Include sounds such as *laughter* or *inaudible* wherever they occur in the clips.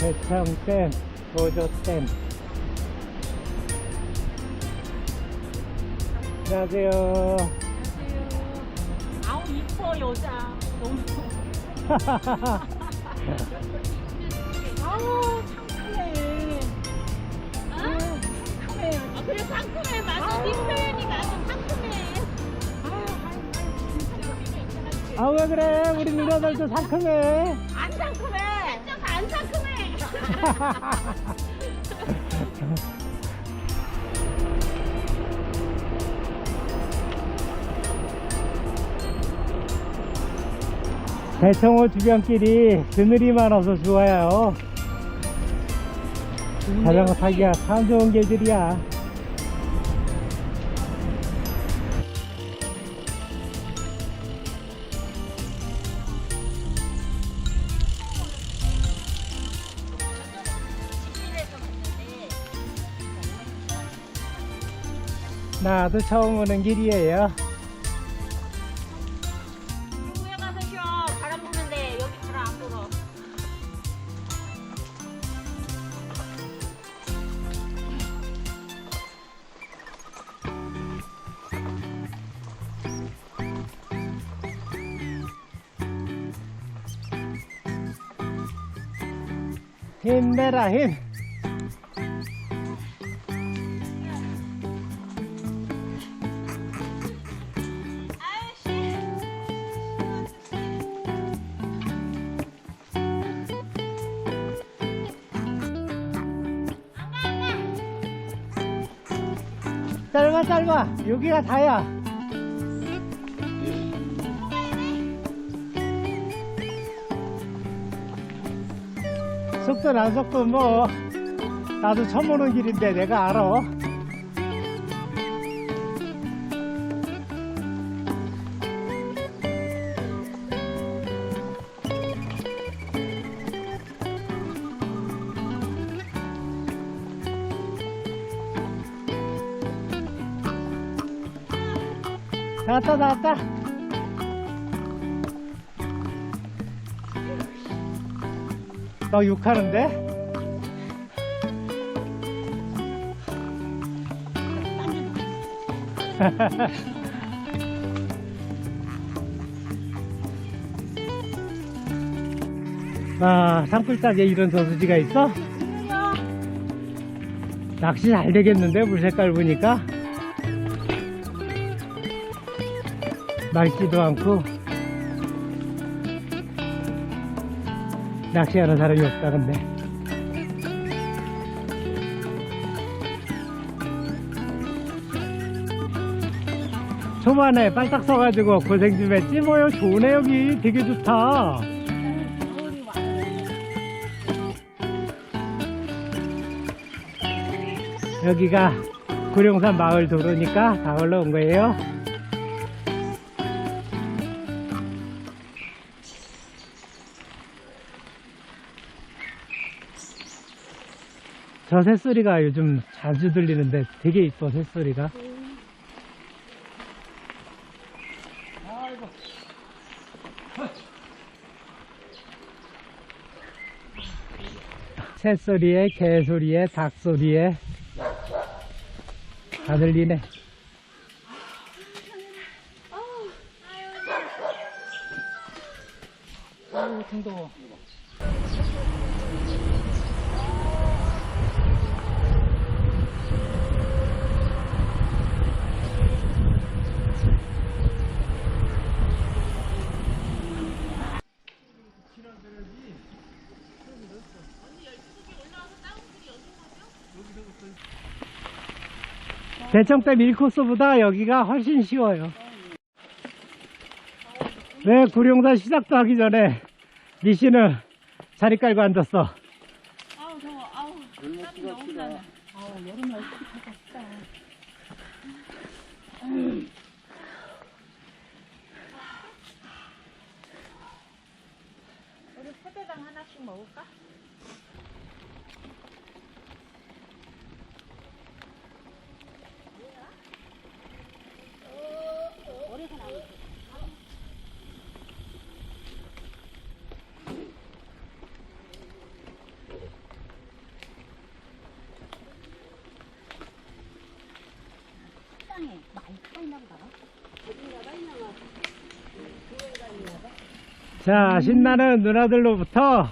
대청댐, 보조댐. 안녕하세요. 아우 이뻐 여자. 너무 *laughs* 아우 상큼해. 아 상큼해. 아, 그래 상큼해. 맞아. 네 표현이 맞아. 상큼해. 아, 왜 그래? 우리 누나들도 상큼해. 안 상큼해 *laughs* 대청호 주변길이 그늘이 많아서 좋아요. 자전거 타기가 참 좋은 길들이야. 나도 처음 오는 길이에요. 중구에 가서 쉬어 바람 부는데 여기 바람 안 불어 힘내라 힘. 짧아 짧아. 여기가 다야. 속도 안 속도 뭐. 나도 처음 오는 길인데 내가 알아 나왔다 나왔다 나 욕하는데? *laughs* 아, 산불따지에 이런 저수지가 있어? 낚시 잘 되겠는데, 물 색깔 보니까? 맑지도 않고, 낚시하는 사람이 없다, 근데. 초반에 빨딱 서가지고 고생 좀 했지 뭐요? 좋네 여기. 되게 좋다. 여기가 구룡산 마을 도로니까 다 올라온 거예요 저 새소리가 요즘 자주 들리는데 되게 이뻐 새소리가. 새소리에 개소리에 닭소리에. 다 들리네. 아우 등더워 대청댐 1코스보다 여기가 훨씬 쉬워요. 왜 구룡산 시작도 하기 전에 니씨는 자리 깔고 앉았어. 아우 더워. 아우 땀이 너무 나네. 아우 여름에 어떻게 싶다. 우리 세대당 하나씩 먹을까? 자, 신나는 누나들로부터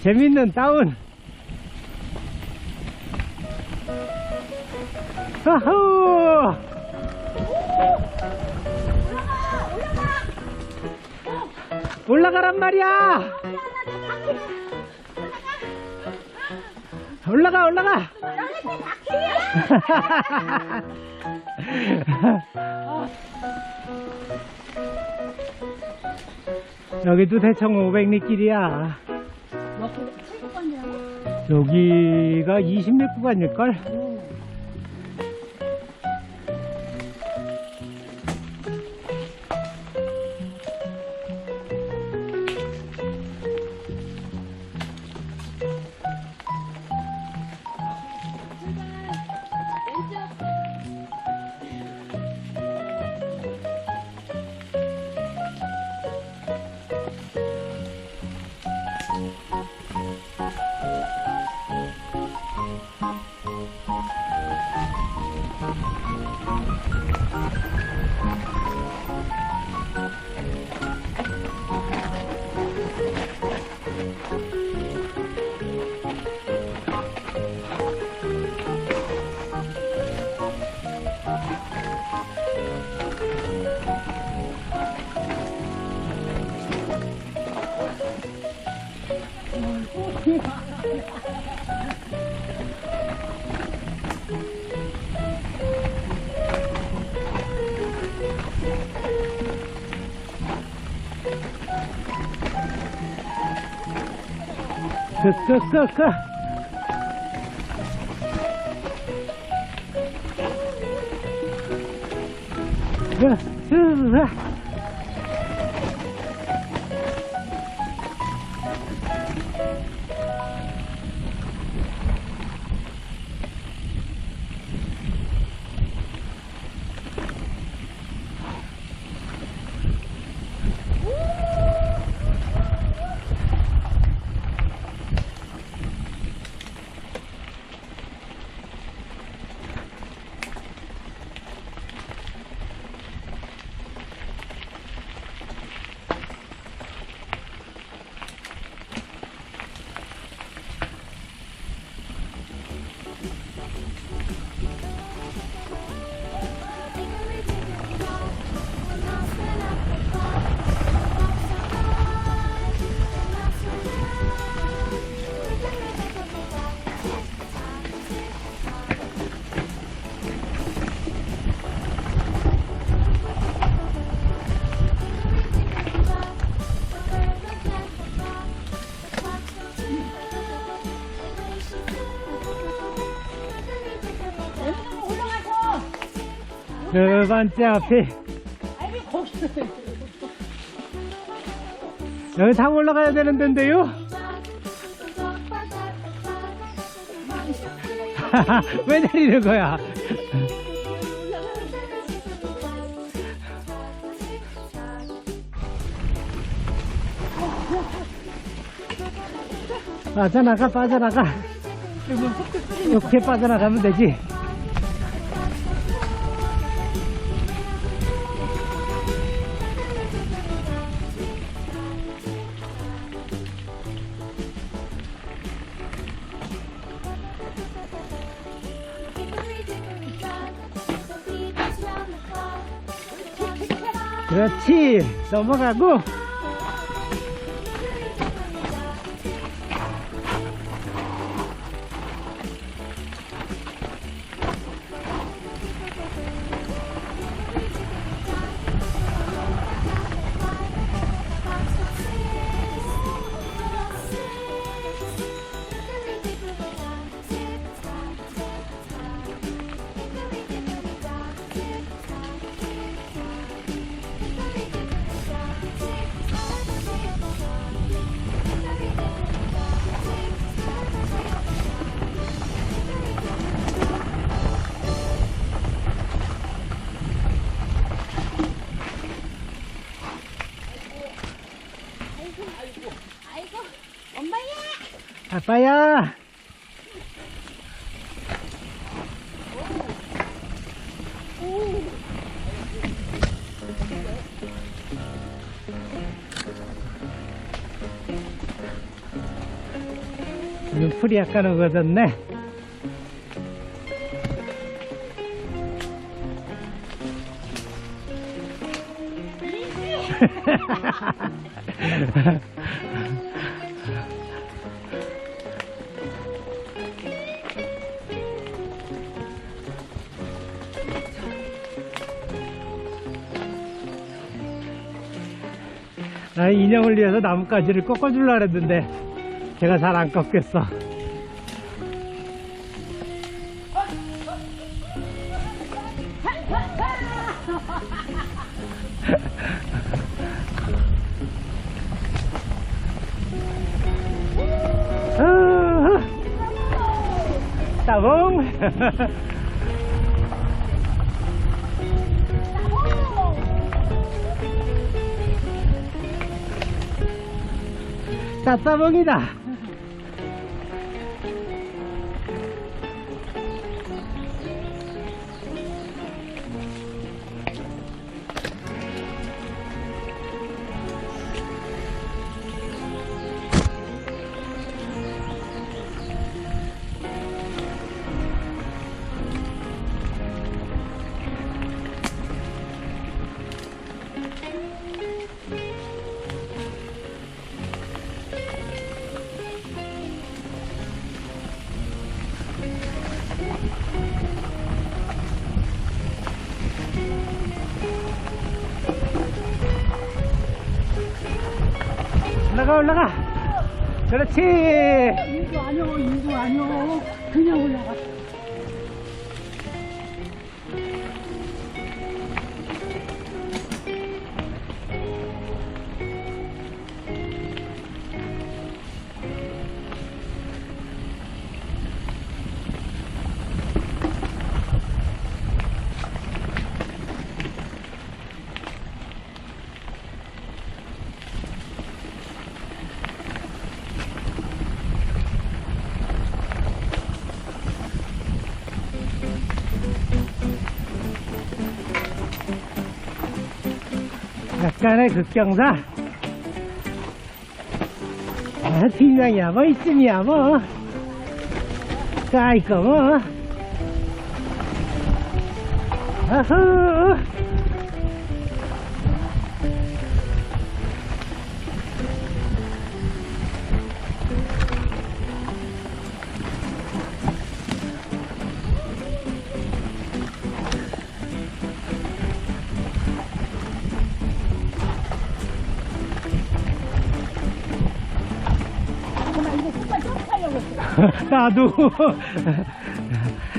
재밌는 다운. 아후! 올라가란 말이야! 올라가, 올라가! *laughs* 여기도 대청 500리 길이야. 몇 구간이라고? 여기가 20리 구간일걸? 끄끄끄끄 으으 으 두 번째 앞에 여기 타고 올라가야 되는 데인데요? *laughs* 왜 내리는 거야? 빠져나가 빠져나가 이렇게 빠져나가면 되지 그렇지 아빠야! 눈풀이 약간 오거든네 나 인형을 위해서 나뭇가지를 꺾어주려고 했는데 제가 잘 안 꺾였어. *laughs* 아, 따봉! *laughs* 따따 올라가 올라가 그렇지 인도 아니오, 인도 아니오. 그냥 올라가. 약간의 극경사. 아 팀장이야 뭐 이쯤이야 뭐. 까이거 뭐. 아후 *laughs* 나도.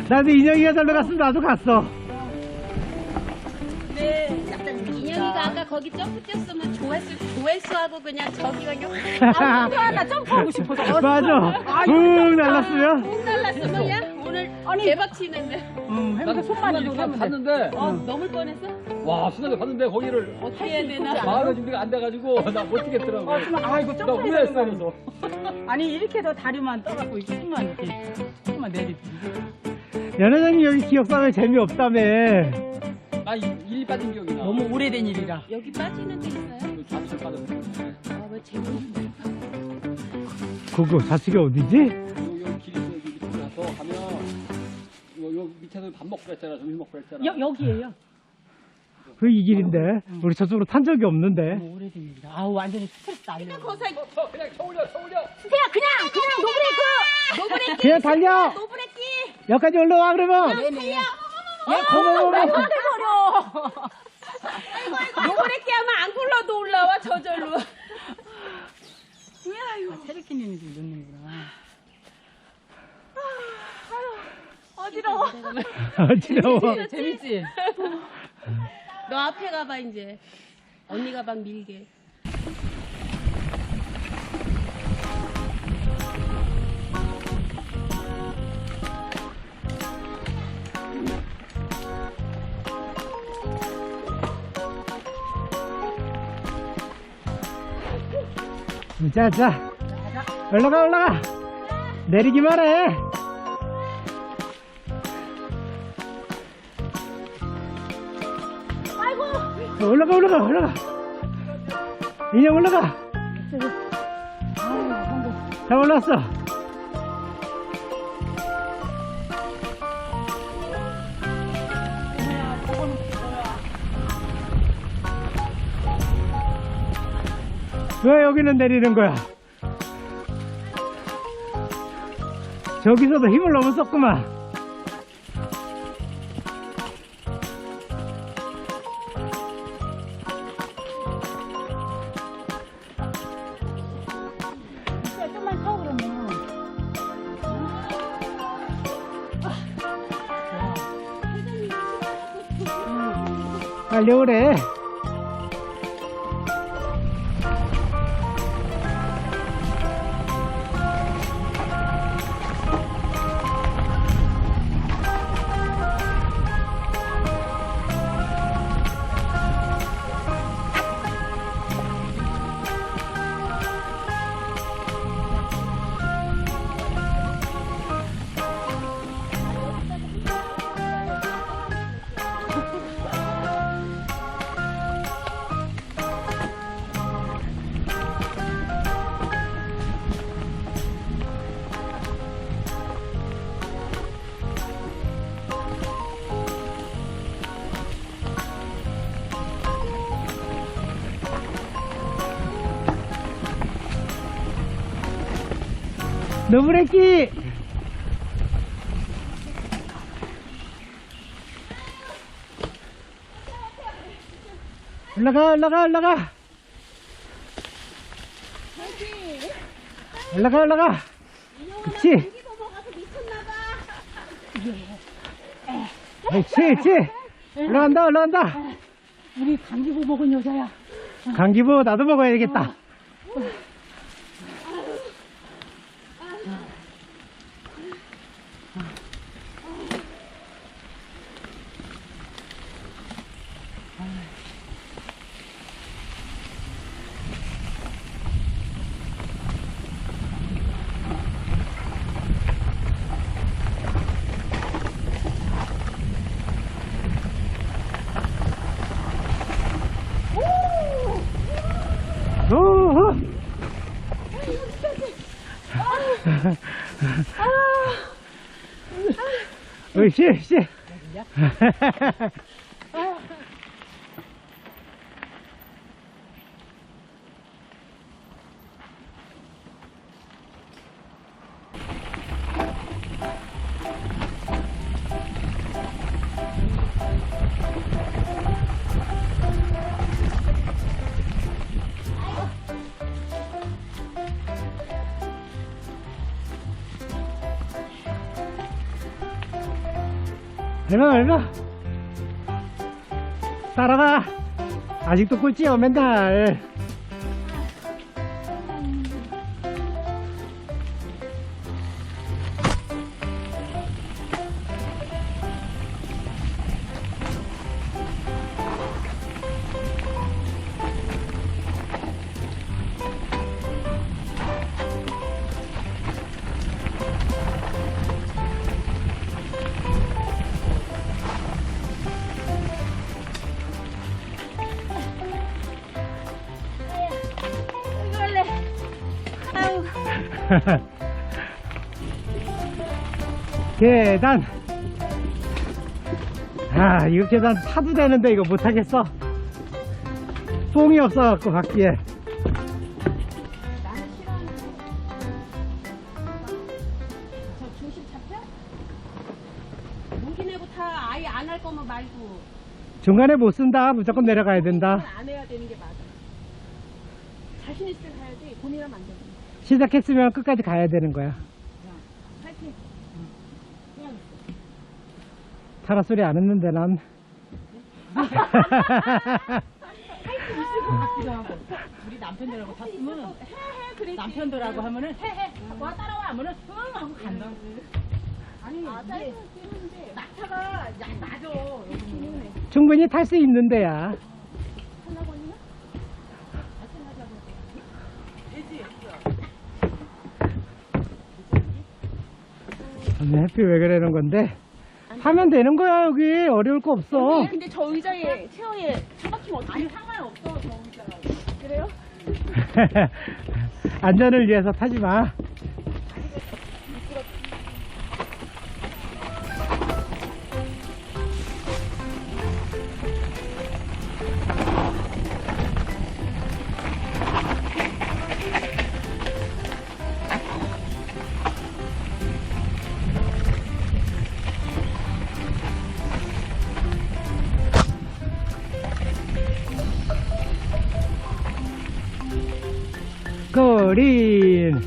나도 인형이가 절로 갔으면 나도 갔어. 인형이가 아까 거기 점프 뛰었으면 조회수 조회수하고 그냥 저기 그냥 *laughs* 아, 하나 점프하고 싶어서. 맞아. 붕 날랐으면? 훅 날랐으면 야 오늘 대박 치는데. 응, 해보자. 손만 이렇게 이렇게 하면 돼. 봤는데 어 넘을 뻔했어 와 순하게 봤는데 거기를 어떻게 해야 되나? 마음의 준비가 안 돼가지고 *laughs* 나 못 뛰겠더라고 어, 아, 이거 나 점프해야 후회했어 되는 거 그래서. *laughs* 아니, 이렇게 해서 다리만 떠갖고, 이렇게 힘만 이렇게, 힘만 내리지. 연회장님 여기 기억상에 재미없다며. 나일 빠진 기억이 나. 너무 오래된 일이라. 여기 빠지는 데 있어요? 그 좌측 빠졌는데. 아왜 재밌는데? 그거 자식이 어디지? 요, 요 길이 있어 여기 밑으로 가서 가면 요, 요 밑에서 밥 먹고 그랬잖아. 점심 먹고 그랬잖아. 여, 여기에요. 그 이 길인데 우리 저쪽으로 탄 적이 없는데. 너무 오래된 일이라. 아우, 완전히 스트레스 날려. 거사 쳐, 쳐, 그냥 쳐 올려 쳐 올려. 그냥 그냥 그냥 노브레이크! 노브레이크 그냥 달려! 노브레이크! 여기까지 올라와 그러면! 네네. 어머머머 버려! 노브레이크 하면 안 굴러도 올라와 저절로. 아, 체리키님이 좀 넣는구나. 어지러워. *laughs* 어지러워. 재밌지? *laughs* 너 앞에 가봐 이제. 언니 가방 밀게. 자 자. 올라가 올라가. 내리기만 해 올라가 올라가 올라가. 인형 올라가. 다 올랐어. 왜 여기는 내리는 거야? 저기서도 힘을 너무 썼구만. 빨리 오래. 너브레끼 올라가 올라가 올라가! 올라가 올라가! 그치? 그치 그치! 올라간다 올라간다! 우리 감기고 먹은 여자야. 감기부 나도 먹어야 되겠다. 오호 으쌰 얼마 얼마 따라가 아직도 꼴찌야 맨날 *laughs* 계단 아 이거 계단 타도 되는데 이거 못하겠어 뽕이 없어갖고 바퀴에 싫어하는데. 저 중심 잡혀? 용기 내고 타. 아예 안 할 거면 말고. 중간에 못 쓴다 무조건 내려가야 된다 안 해야 되는 게 맞아. 자신 있을 때 가야지. 고민하면 안 돼. 시작했으면 끝까지 가야 되는 거야. 타라 소리 안 했는데 난 우리 남편들하고 탔으면 남편들하고 하면은 해해 와 따라와 하면은 응 하고 간다고. 아니 야 맞아. 여기는. 충분히 탈 수 있는 데야 오늘 햇빛 왜 그러는 건데 하면 되는 거야 여기 어려울 거 없어 근데 저 의자에 체어에 처박히면 어떡해? 아니 상관없어 저 의자가. 그래요? *laughs* 안전을 위해서 타지 마 올인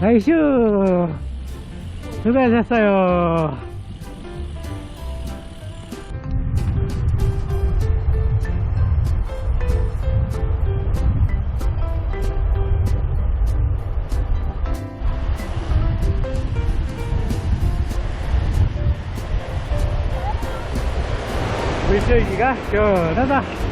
나이스. 수고하셨어요 물줄기가 시원하다